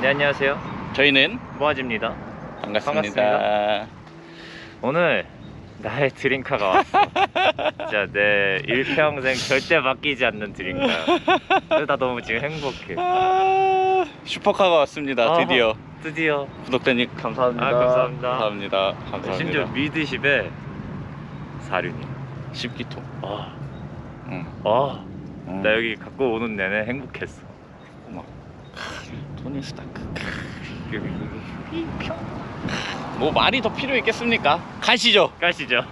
네 안녕하세요 저희는 모아집니다 반갑습니다. 오늘 나의 드림카가 왔어 진짜 내 일평생 절대 바뀌지 않는 드림카야 그래서 나 너무 지금 행복해 아, 슈퍼카가 왔습니다. 아하. 드디어 드디어 구독자님 감사합니다. 아, 감사합니다. 감사합니다. 감사합니다. 심지어 미드십에 사륜이 10기통. 아, 응. 아, 응. 나 여기 갖고 오는 내내 행복했어 막 토니 여기 뭐 말이 더 필요 있겠습니까? 가시죠. 가시죠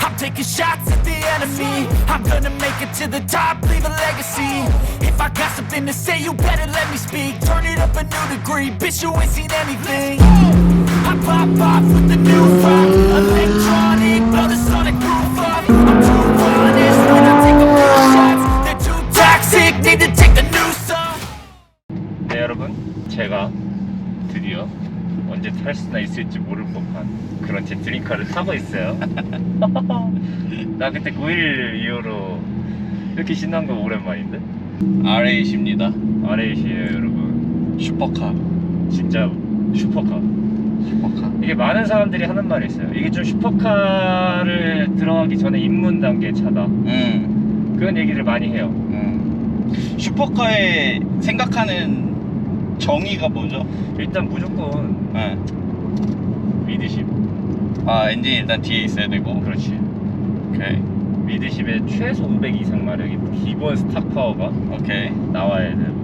I'm taking shots at the enemy. I'm gonna make it to the top, leave a legacy. If I got something to say, you better let me speak. Turn it up a new degree, bitch, you ain't seen anything. I pop off with the new rock, electronic, blow the sonic roof up. I'm too honest when I take a few shots. They're too toxic, need to take the new song. 네 여러분 제가 드디어 언제 탈 수나 있을지 모를 법한 그런 제 드림카를 타고 있어요 나 그때 9일 이후로 이렇게 신난 거 오랜만인데 RA십니다. RAC에요 여러분 슈퍼카. 진짜 슈퍼카 슈퍼카. 이게 많은 사람들이 하는 말이 있어요 이게 좀 슈퍼카를 들어가기 전에 입문 단계 차다 응. 그런 얘기를 많이 해요 응. 슈퍼카에 생각하는 정의가 뭐죠? 일단 무조건 네. 미드십 아 엔진 일단 뒤에 있어야 되고. 그렇지 오케이. 미드십의 최소 500 이상 마력이 기본 스탁 파워가 오케이. 나와야 되고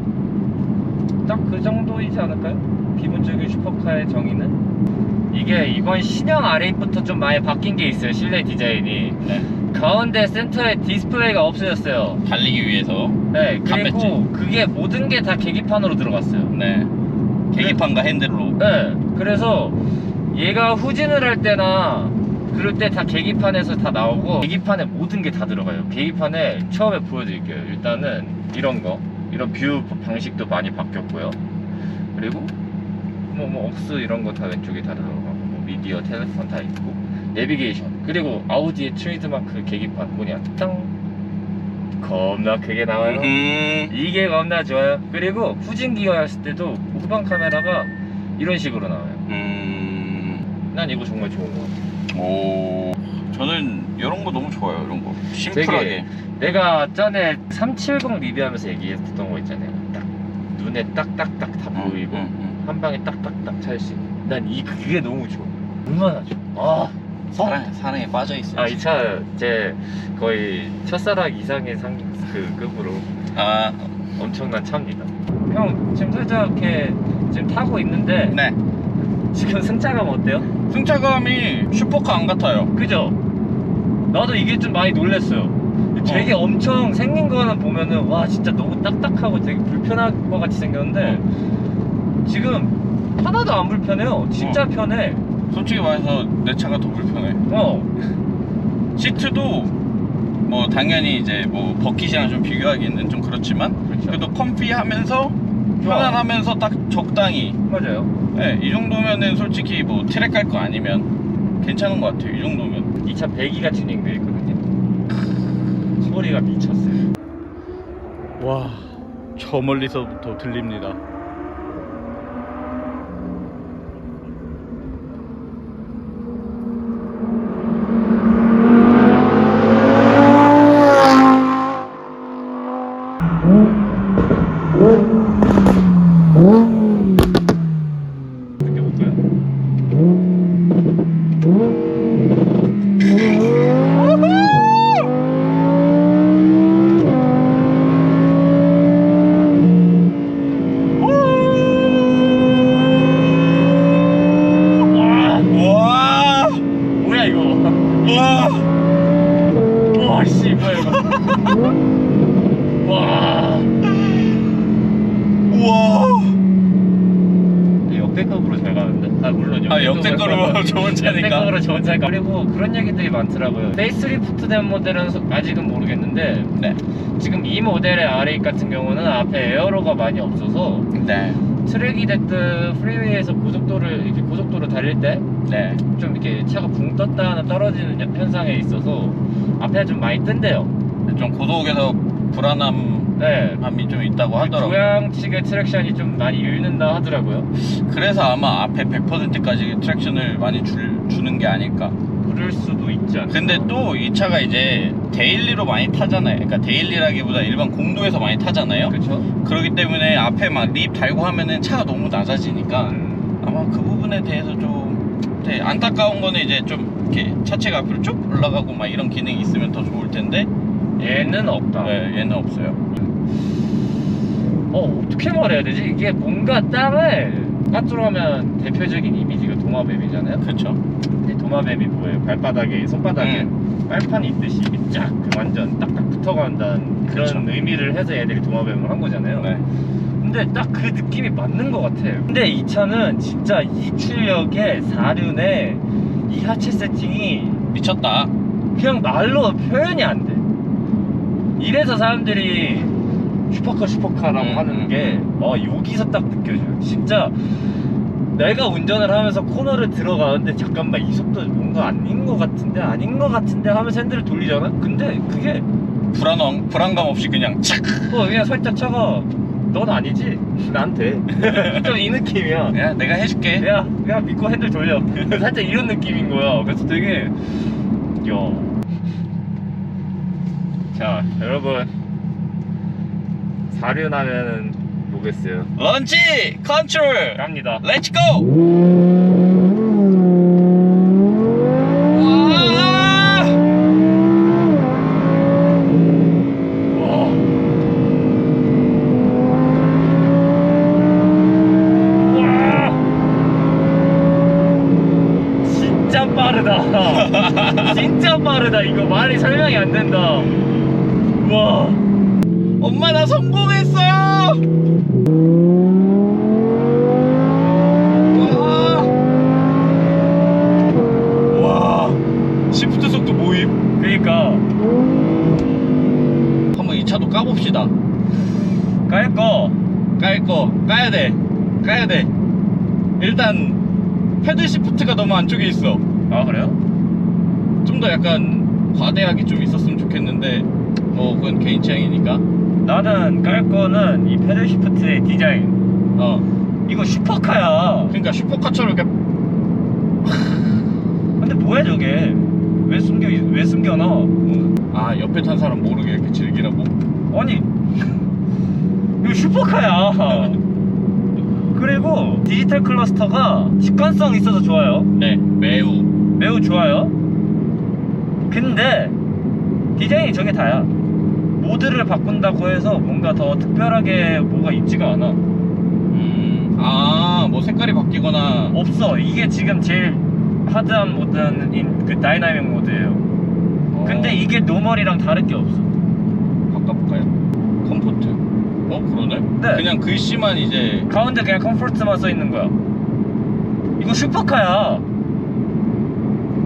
딱 그 정도이지 않을까요? 기본적인 슈퍼카의 정의는 이게 이번 신형 RA부터 좀 많이 바뀐 게 있어요 실내 디자인이 네. 가운데 센터에 디스플레이가 없어졌어요 달리기 위해서. 네 그리고 탑배지. 그게 모든 게 다 계기판으로 들어갔어요 네. 계기판과 핸들로. 네 그래서 얘가 후진을 할 때나 그럴 때 다 계기판에서 다 나오고 계기판에 모든 게 다 들어가요 계기판에 처음에 보여드릴게요 일단은 이런 거 이런 뷰 방식도 많이 바뀌었고요 그리고 뭐, 뭐 억스 이런 거 다 왼쪽에 다 들어가고 뭐 미디어 텔레폰 다 있고 내비게이션 그리고 아우디의 트레이드마크 계기판 뭐냐 땅 겁나 크게 나와요 음. 이게 겁나 좋아요 그리고 후진 기어 했을 때도 후방 카메라가 이런 식으로 나와요 음. 난 이거 정말 좋은 거 같아 오. 저는 이런 거 너무 좋아요. 이런 거. 심플하게. 내가 전에 370 리뷰하면서 얘기했던 거 있잖아요 딱 눈에 딱딱딱 다 응, 보이고 응, 한 방에 딱딱딱 찰수 있는 난이 그게 너무 좋아 얼마나 좋아 응. 사랑 사랑에 빠져 있어요. 아 이 차 제 거의 첫사랑 이상의 상, 그 급으로 아, 엄청난 차입니다 형 지금 살짝 이렇게 지금 타고 있는데 네. 지금 승차감 어때요? 승차감이 슈퍼카 안 같아요. 그죠? 나도 이게 좀 많이 놀랬어요. 되게 어. 엄청 생긴 거는 보면은 와 진짜 너무 딱딱하고 되게 불편할 것 같이 생겼는데 지금 하나도 안 불편해요. 진짜 어. 편해. 솔직히 말해서 내 차가 더 불편해. 어, 시트도 뭐 당연히 이제 뭐 버킷이랑 좀 비교하기는 좀 그렇지만 그렇죠. 그래도 컴피하면서 편안하면서 딱 적당히 맞아요. 네, 이 정도면은 솔직히 뭐 트랙 갈 거 아니면 괜찮은 것 같아요. 이 정도면. 이 차 배기가 튜닝되어 있거든요. 소리가 미쳤어요. 와, 저 멀리서부터 들립니다. 느껴볼까요? 와, 와, 뭐야 이거? 와, 와, 씨, 뭐야 이거? 와. 우와. 역대급으로 잘 가는데? 아 물론 아, 역대급으로 좋은 차니까. 역대급으로 좋은 차니까 그리고 그런 얘기들이 많더라고요 페이스리프트 된 모델은 소- 아직은 모르겠는데 네. 지금 이 모델의 RA 같은 경우는 앞에 에어로가 많이 없어서 네. 트랙이 됐든 프리웨이에서 고속도를 이렇게 고속도로 달릴 때 좀 네. 이렇게 차가 붕 떴다 하나 떨어지는 현상에 있어서 앞에 좀 많이 뜬대요. 좀 고속에서 불안함이 네. 좀 있다고 하더라고요. 조양 측의 트랙션이 좀 많이 잃는다 하더라고요. 그래서 아마 앞에 100%까지 트랙션을 많이 줄, 주는 게 아닐까. 그럴 수도 있지 않나. 근데 또 이 차가 이제 데일리로 많이 타잖아요. 그러니까 데일리라기보다 일반 공도에서 많이 타잖아요. 그렇죠. 그렇기 때문에 앞에 막 립 달고 하면은 차가 너무 낮아지니까 음. 아마 그 부분에 대해서 좀 되게 안타까운 거는 이제 좀 이렇게 차체가 앞으로 쭉 올라가고 막 이런 기능이 있으면 더 좋을 텐데 얘는 없다. 네, 얘는 없어요. 어 어떻게 말해야 되지? 이게 뭔가 땅을 까투로 하면 대표적인 이미지가 도마뱀이잖아요. 그렇죠. 근데 도마뱀이 뭐예요? 발바닥에 손바닥에 빨판이 있듯이 쫙 완전 딱딱 붙어간다는 그런 그쵸. 의미를 해서 애들이 도마뱀을 한 거잖아요. 네. 근데 딱 그 느낌이 맞는 것 같아요. 근데 이 차는 진짜 이 출력에 4륜에 이 하체 세팅이 미쳤다. 그냥 말로 표현이 안 돼. 이래서 사람들이 슈퍼카 슈퍼카라고 음, 하는 음, 게 어, 여기서 딱 느껴져요. 진짜 내가 운전을 하면서 코너를 들어가는데 잠깐만 이 속도 뭔가 아닌 것 같은데 아닌 것 같은데 하면서 핸들을 돌리잖아. 근데 그게 불안함, 불안감 없이 그냥 착. 어, 그냥 살짝 차가 넌 아니지? 나한테 좀 이 느낌이야. 야, 내가 해줄게. 야, 야 믿고 핸들 돌려. 살짝 이런 느낌인 거야. 그래서 되게 야. 자, 여러분 사륜 하면은 뭐겠어요? 런치 컨트롤. 깝니다. 렛츠 고. 와! 와. 와. 진짜 빠르다. 진짜 빠르다. 이거 말이 설명이 안 된다. 와. 엄마 나 성공했어요. 와. 와. 시프트 속도 모임. 그러니까 한번 이 차도 까봅시다. 깔 거. 깔거 까야 돼. 까야 돼. 일단 패들 시프트가 너무 안쪽에 있어. 아 그래요? 좀 더 약간 과대하게 좀 있었으면 좋겠는데 뭐 그건 개인 취향이니까. 나는 깔 거는 이 패들 시프트의 디자인. 어. 이거 슈퍼카야. 그러니까 슈퍼카처럼 이렇게 근데 뭐야 저게? 왜 숨겨 왜 숨겨놔? 어. 아 옆에 탄 사람 모르게 이렇게 즐기라고. 아니 이거 슈퍼카야. 그리고 디지털 클러스터가 직관성 있어서 좋아요. 네, 매우. 매우 좋아요. 근데 디자인이 저게 다야. 모드를 바꾼다고 해서 뭔가 더 특별하게 뭐가 있지가 않아. 음, 아, 뭐 색깔이 바뀌거나. 없어. 이게 지금 제일 하드한 모드는 인- 그 다이나믹 모드예요. 어, 근데 이게 노멀이랑 다를 게 없어. 바꿔볼까요? 컴포트. 어, 그러네? 네. 그냥 글씨만 이제. 가운데 그냥 컴포트만 써 있는 거야. 이거 슈퍼카야.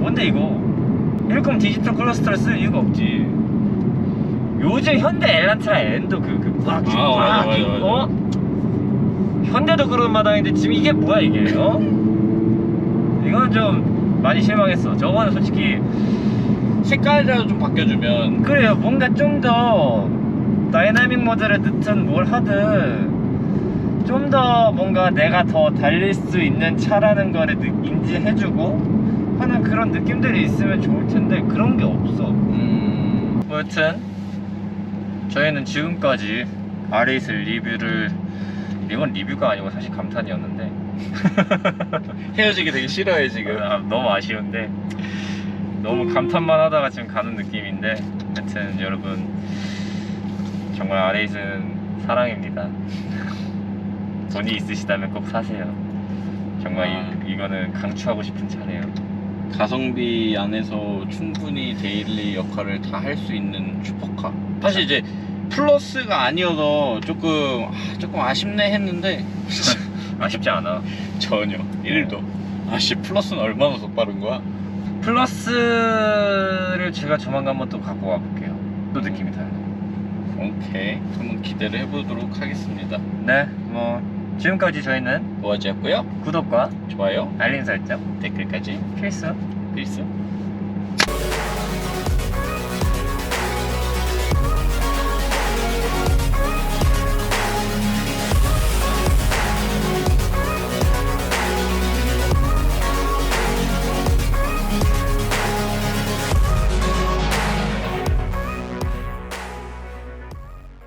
뭔데 이거? 거면 디지털 클러스터를 쓸 이유가 없지. 요즘 현대 엘란트라 N도 그그막 아, 맞아, 맞아, 맞아. 어? 현대도 그런 마당인데 지금 이게 뭐야 이게? 어? 이건 좀 많이 실망했어. 저거는 솔직히 색깔이라도 좀 바뀌어주면. 그래요. 뭔가 좀 더 다이나믹 모드를 넣든 뭘 하든 좀 더 뭔가 내가 더 달릴 수 있는 차라는 거를 느- 인지해주고 하는 그런 느낌들이 있으면 좋을 텐데 그런 게 없어. 음, 뭐 여튼 저희는 지금까지 R8 리뷰를 이건 리뷰가 아니고 사실 감탄이었는데. 헤어지기 되게 싫어해, 지금. 아, 너무 아쉬운데. 너무 감탄만 하다가 지금 가는 느낌인데. 여튼 여러분 정말 R8은 사랑입니다. 돈이 있으시다면 꼭 사세요. 정말 아. 이, 이거는 강추하고 싶은 차네요 가성비 안에서 충분히 데일리 역할을 다 할 수 있는 슈퍼카. 사실 이제 플러스가 아니어서 조금 아, 조금 아쉽네 했는데 아쉽지 않아 전혀 1도. 아씨 플러스는 얼마나 더 빠른 거야? 플러스를 제가 조만간 한번 또 갖고 와볼게요 또 느낌이 달라요 오케이 한번 기대를 해보도록 하겠습니다. 네, 뭐 지금까지 저희는 모아지였고요. 구독과 좋아요, 알림 설정 댓글까지 필수 필수.